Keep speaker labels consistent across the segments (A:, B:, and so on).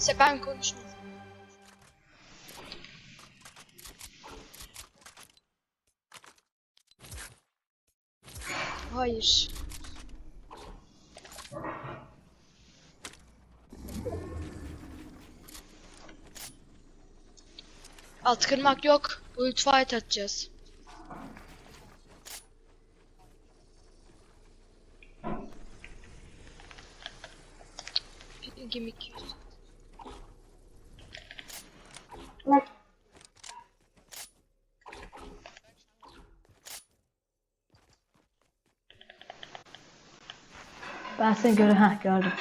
A: kimse ben konuşmadım. Hayır. Alt kırmak yok. Bulut fight atacağız. Gimmick 100.
B: Ben seni görüyorum. ha gördüm.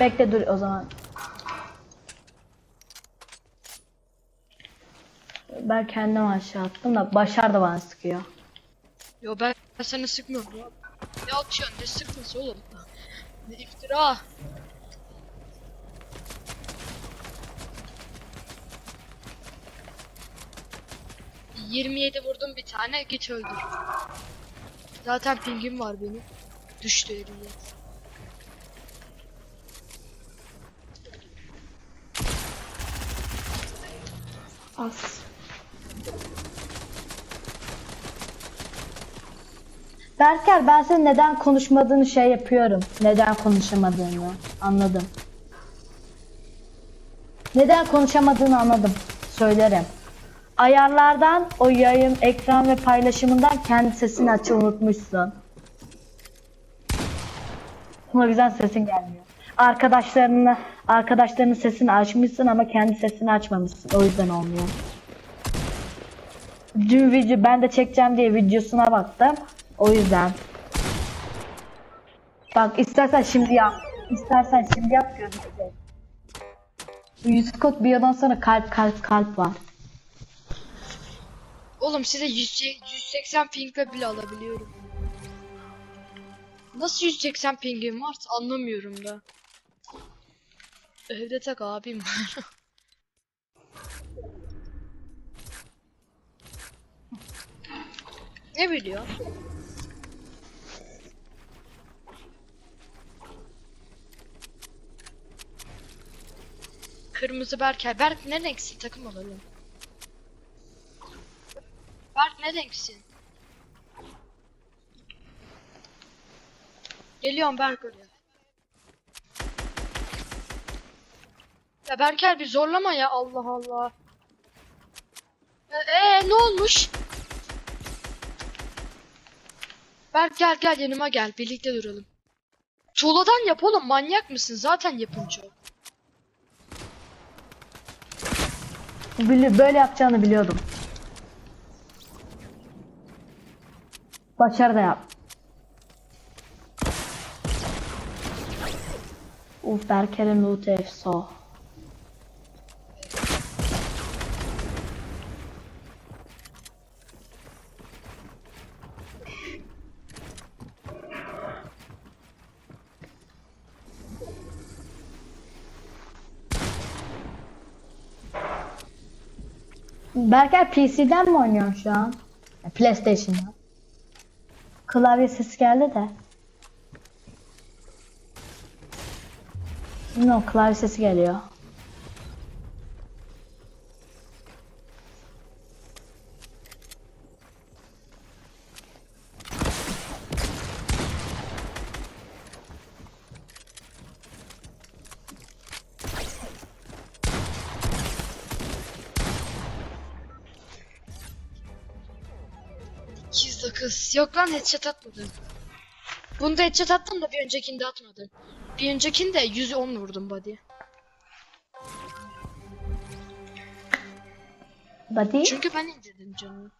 B: Bekle dur o zaman. Ben kendim aşağı attım da Başar da bana sıkıyor.
A: Yo ben seni sıkmıyorum. Ne atıyorsun ne sıkması oğlum? Ne iftira. ...27 vurdum bir tane git öldür. Zaten pingim var benim. Düştü elimde.
B: Az. Berker ben senin neden konuşmadığını şey yapıyorum. Neden konuşamadığını anladım. Neden konuşamadığını anladım. Söylerim. Ayarlardan o yayın, ekran ve paylaşımından kendi sesini açı unutmuşsun. O yüzden sesin gelmiyor. Arkadaşlarını, arkadaşlarının sesini açmışsın ama kendi sesini açmamışsın. O yüzden olmuyor. Dün video ben de çekeceğim diye videosuna baktım. O yüzden. Bak istersen şimdi yap. İstersen şimdi yap gözükecek. 100 kod bir yandan sonra kalp kalp kalp var.
A: Oğlum size 100 180 pingle bile alabiliyorum. Nasıl 180 pingim var anlamıyorum da. Evde tek abim var. ne biliyor? Kırmızı Berker. Berk ne renksin takım alalım. Berk ne renksin? Geliyorum Berk oraya. Ya Berker bir zorlama ya Allah Allah. Eee ne olmuş? Berk gel gel yanıma gel birlikte duralım. Tuğladan yap oğlum manyak mısın? Zaten yapım çok.
B: Bili- Böyle yapacağını biliyordum. Başar da yap. Uf Berker'in loot efso. Berker PC'den mi oynuyorsun şu an? PlayStation'dan. Klavye sesi geldi de. No, klavye sesi geliyor.
A: Kız. Yok lan headshot atmadım. Bunda headshot attım da bir öncekinde atmadım. Bir öncekinde 110 vurdum body.
B: Buddy.
A: Çünkü ben indirdim canını.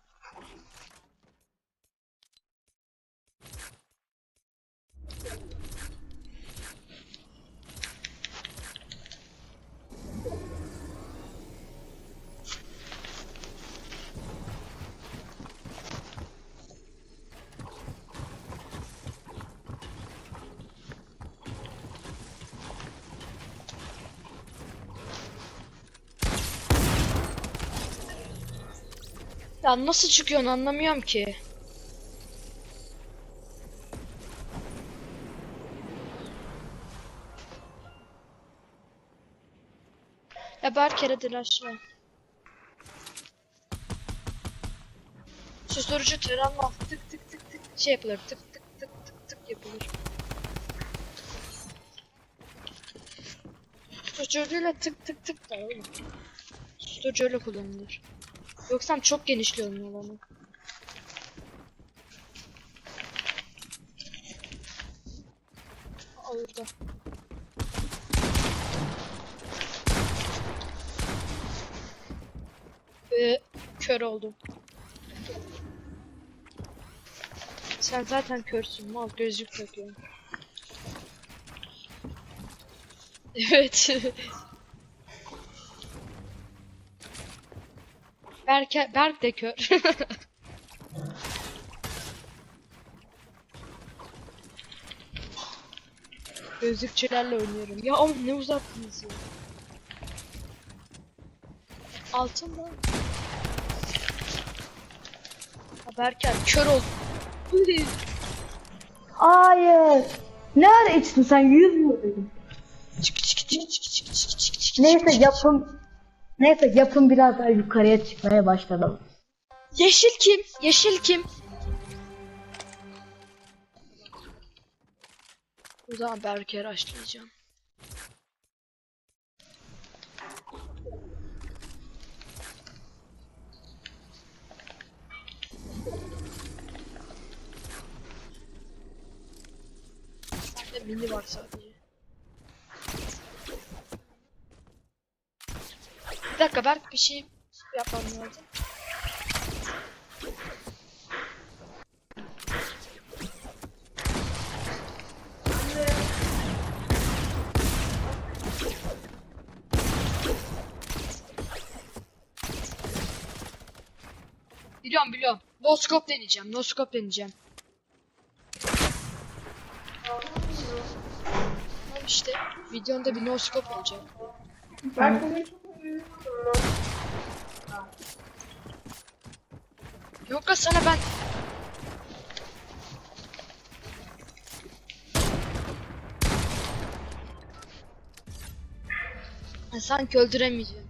A: Ya nasıl çıkıyorsun anlamıyorum ki. Ya Berker hadi aşağı. Susturucu travma tık tık tık tık şey yapılır tık tık tık tık tık yapılır. Susturucuyla tık tık tık da oğlum. Susturucuyla kullanılır. Yoksa çok genişliyor onun alanı. Orada. Ve kör oldum. Sen zaten körsün mal gözlük takıyorsun. Evet. Berk, Berk de kör. Gözlükçülerle oynuyorum. Ya oğlum ne uzattınız ya. Altın mı? Berker kör. Uy.
B: Hayır. Ne ara içtin sen? Yüz mü dedim.
A: Çık çık çık çık çık çık çık çık.
B: Neyse yapım Neyse yapım biraz daha yukarıya çıkmaya başladı.
A: Yeşil kim? Yeşil kim? O zaman Berker açlayacağım. Bende mini var sadece. Bir dakika Berk bir şey yapmam lazım. Biliyorum biliyorum. No scope deneyeceğim. No scope deneyeceğim. Tamam. Videonda bir no scope olacak. Yok ya sana ben sanki öldüremeyeceğim.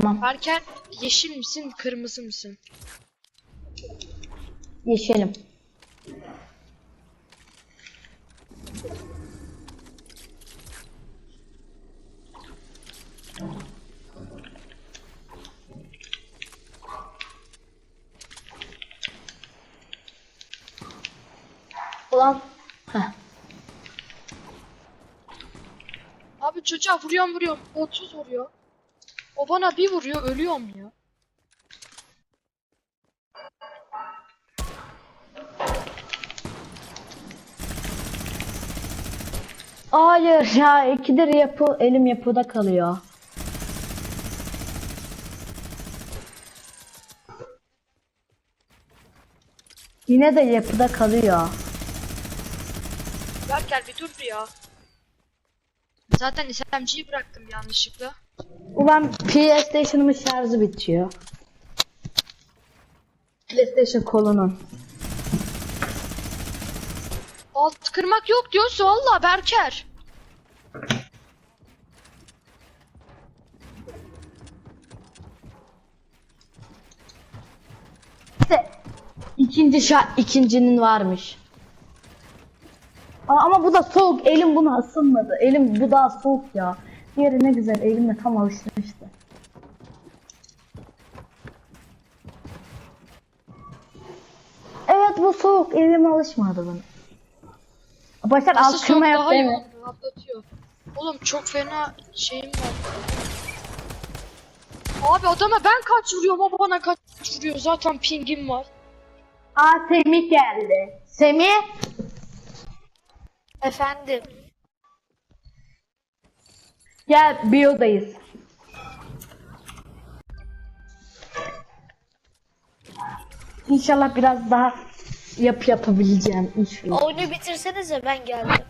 B: Tamam.
A: Berker yeşil misin kırmızı mısın?
B: Yeşelim. Ulan. Heh.
A: Abi çocuğa vuruyorum vuruyorum. 30 vuruyor. O bana bir vuruyor ölüyorum ya.
B: Hayır ya ikidir yapı elim yapıda kalıyor. Yine de yapıda kalıyor.
A: Berker bir dur ya. Zaten SMG'yi bıraktım yanlışlıkla.
B: Ulan PlayStation'ımın şarjı bitiyor. PlayStation kolunun.
A: Alt kırmak yok diyorsa valla Berker.
B: İşte ikinci şa ikincinin varmış. Aa, ama bu da soğuk. Elim buna ısınmadı. Elim bu daha soğuk ya. Diğeri ne güzel. Elimle tam alışmıştı. Evet bu soğuk. Elim alışmadı buna. Başak
A: Nasıl
B: alt
A: soğuk
B: kırma yok
A: daha iyi rahatlatıyor. Oğlum çok fena şeyim var. Abi adama ben kaç vuruyorum o bana kaç vuruyor zaten pingim var.
B: Aa Semih geldi. Semih
A: Efendim.
B: Gel biyodayız. İnşallah biraz daha yap yapabileceğim inşallah.
C: Oyunu bitirsenize ben geldim.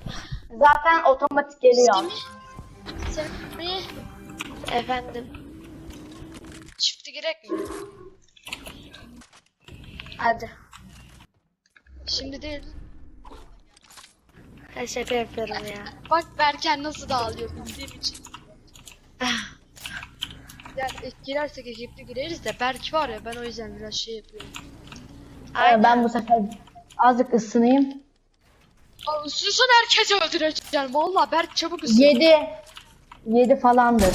B: Zaten otomatik geliyor.
C: Efendim.
A: Çifti girek mi?
C: Hadi.
A: Şimdi değil.
C: Ben şaka yapıyorum ya.
A: Bak Berken nasıl dağılıyor bildiğim için. Ya e, girersek ekipli gireriz de Berk var ya ben o yüzden biraz şey yapıyorum.
B: Ee, Ben bu sefer azıcık ısınayım.
A: Isırsan herkesi öldüreceğim. Valla Berk çabuk ısır.
B: 7 7 falandır.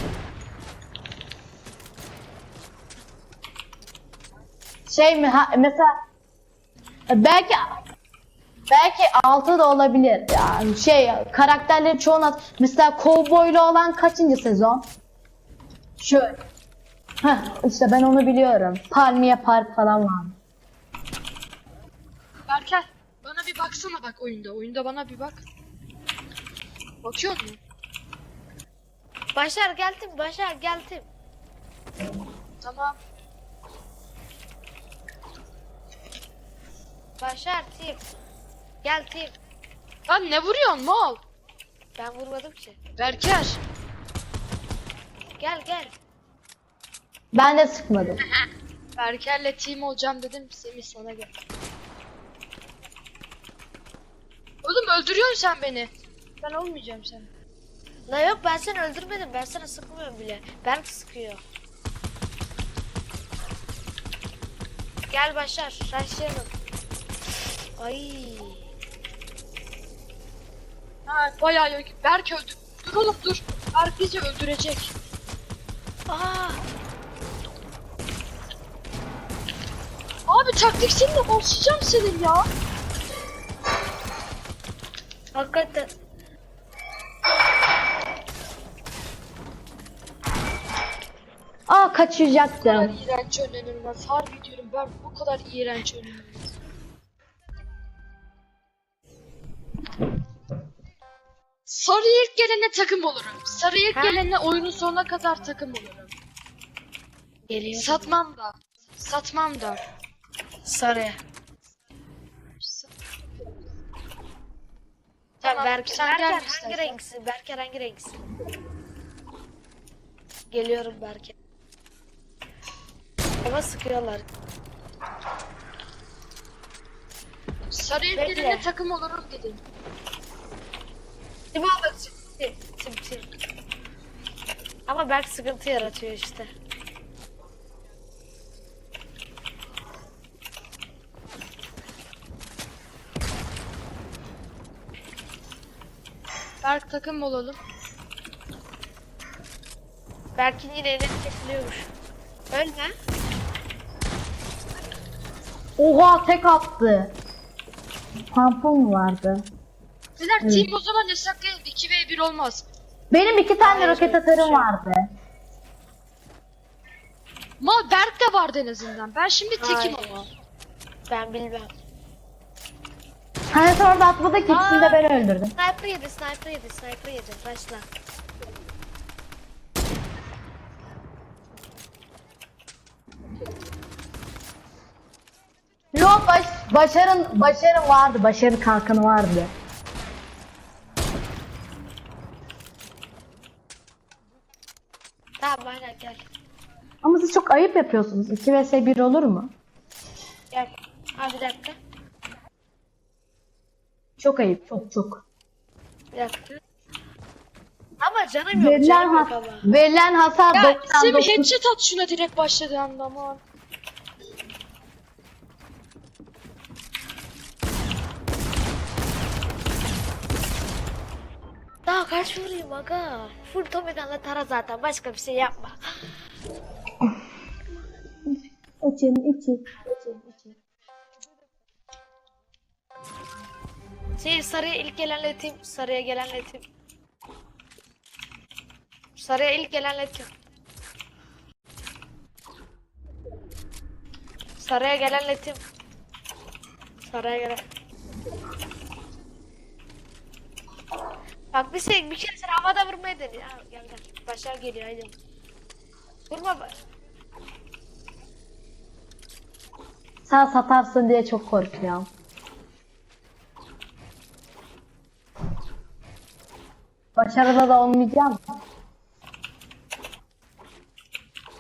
B: Şey mi ha mesela belki belki 6 da olabilir. Yani şey karakterleri çoğuna mesela kovboylu olan kaçıncı sezon? Şöyle. Heh, işte ben onu biliyorum. Palmiye Park falan var.
A: Berker bana bir baksana bak oyunda. Oyunda bana bir bak. Bakıyor musun?
C: Başar geldim, Başar geldim.
A: Tamam.
C: Başar tim. Gel tim.
A: Lan ne vuruyorsun mal?
C: Ben vurmadım ki.
A: Berker.
C: Gel gel.
B: Ben de sıkmadım.
A: Berker'le team olacağım dedim. Semih sana gel. Oğlum öldürüyorsun sen beni. Ben olmayacağım sen.
C: La yok ben seni öldürmedim. Ben sana sıkmıyorum bile. Berk sıkıyor. Gel Başar. Başlayalım. Ay.
A: Ha bayağı yok. Berk öldü. Dur oğlum dur. Berk bizi öldürecek.
C: Aa.
A: Abi taktiksinle başlayacağım senin ya.
C: Hakikaten.
B: Aa
A: Bu kadar iğrenç önlenilmez. Harbi diyorum ben bu kadar iğrenç önlenilmez. Sarı ilk gelene takım olurum. Sarı ilk
C: Ha?
A: gelene oyunun sonuna kadar takım olurum.
C: Geliyor.
A: Satmam da. Satmam da.
C: Sarı. Tamam, Berk,
A: sen
C: Berker
A: gel
C: hangi renksin? Berker hangi renksin? Geliyorum Berker. Ama sıkıyorlar.
A: Sarı ilk gelene takım olurum dedim.
C: İçin. Tim, tim, tim. Ama Berk sıkıntı yaratıyor işte.
A: Berk takım olalım.
C: Berk'in yine eli çekiliyormuş. Ölme.
B: Oha tek attı. Tampon mu vardı?
A: Beyler
B: Evet.
A: team o zaman yasaklayalım. 2v1 olmaz.
B: Benim iki tane
C: Hayır,
B: roket atarım
C: şey.
B: vardı.
A: Mal Berk de vardı en azından. Ben şimdi tekim
C: Hayır.
A: ama.
C: Ben bilmem.
B: Hani sonra da atmadı ki ikisini de ben öldürdüm.
C: Sniper yedi, sniper yedi, sniper yedi. Başla.
B: Yok baş, başarın başarın vardı. Başarı kalkanı vardı.
C: Tamam aynen gel.
B: Ama siz çok ayıp yapıyorsunuz. 2 vs 1 olur mu?
C: Gel. Ha bir dakika.
B: Çok ayıp. Çok çok.
C: Bir dakika. Ama canım yok,
B: Verilen,
C: canım yok
B: ha-
C: ama.
B: verilen hasar
A: Ya Semih
B: 99.
A: headshot at şuna direkt başladığı anda aman.
C: Daha kaç vurayım aga? Full Tommy'den tara zaten başka bir şey yapma.
B: İçin için. için için.
C: Şey sarıya ilk gelenle tim, sarıya gelenle tim. Sarıya ilk gelenle tim. Sarıya gelenle tim. Sarıya gelen. Bak bir şey bir kere sen havada vurmaya dene. Ha, gel gel. Başar geliyor haydi. Vurma bak.
B: Sen satarsın diye çok korkuyorum. Başarılı da olmayacağım.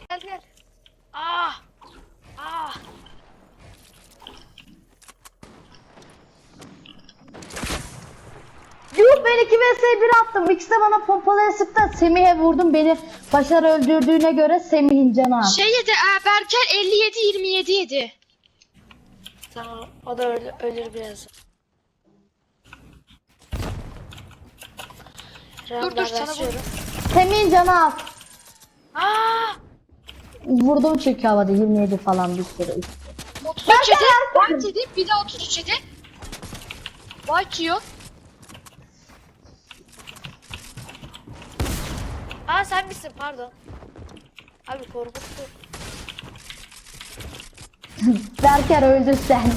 C: Gel gel. Ah! Ah!
B: Yuh ben 2 vs 1 attım. İkisi de bana pompalı esipten Semih'e vurdum. Beni Başar öldürdüğüne göre Semih'in canı.
A: Şey yedi, e, Berker 57 27 yedi.
C: Tamam o da ölür, ölür biraz.
A: Dur, dur, sana
C: başlıyorum.
B: Semih'in canı az.
C: Aa!
B: Vurdum çünkü havada 27 falan bir sürü.
A: 33 yedi. White yedi. Bir de 33 yedi. White yiyor.
C: Aa sen misin pardon. Abi korkuttu.
B: Berker öldü sen.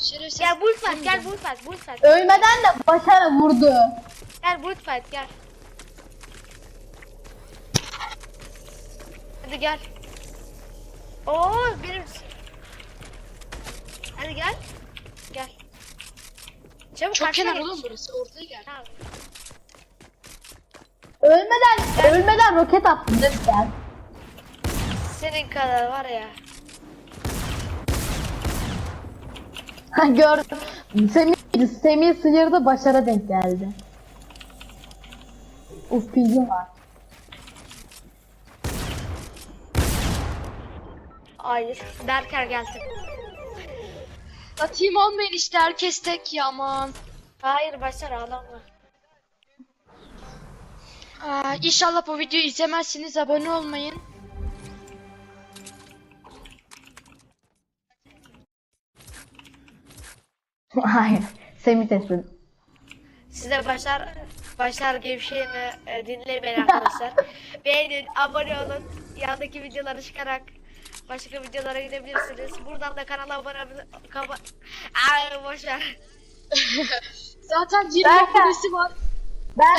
A: Şerefsiz.
C: Gel bull fight gel bull fight bull fight.
B: Ölmeden de Başar'a vurdu.
C: Gel bull fight gel. Hadi gel. Oo benim. Hadi gel. Gel. Çabuk
A: Çok kenar
C: geç.
A: oğlum burası. Ortaya gel.
C: Tamam.
B: Ölmeden, ölmeden roket mi sen?
C: Senin kadar var ya.
B: Ha gördüm. Semih, Semih sıyırdı Başar'a denk geldi. Uf pingim var.
C: Hayır. Berker gelsin.
A: Atayım olmayın işte herkes tek ya aman.
C: Hayır başlar ağlama.
A: Aa, inşallah bu videoyu izlemezsiniz. Abone olmayın.
B: Hayır. Semih teslim.
C: Size başlar başlar gevşeğini e, dinlemeyin arkadaşlar. Beğenin, abone olun. Yandaki videoları çıkarak başka videolara gidebilirsiniz. Buradan da kanala abone kaba Aa boş ver.
A: Zaten 20
B: Berker.
A: abonesi var.
B: Ben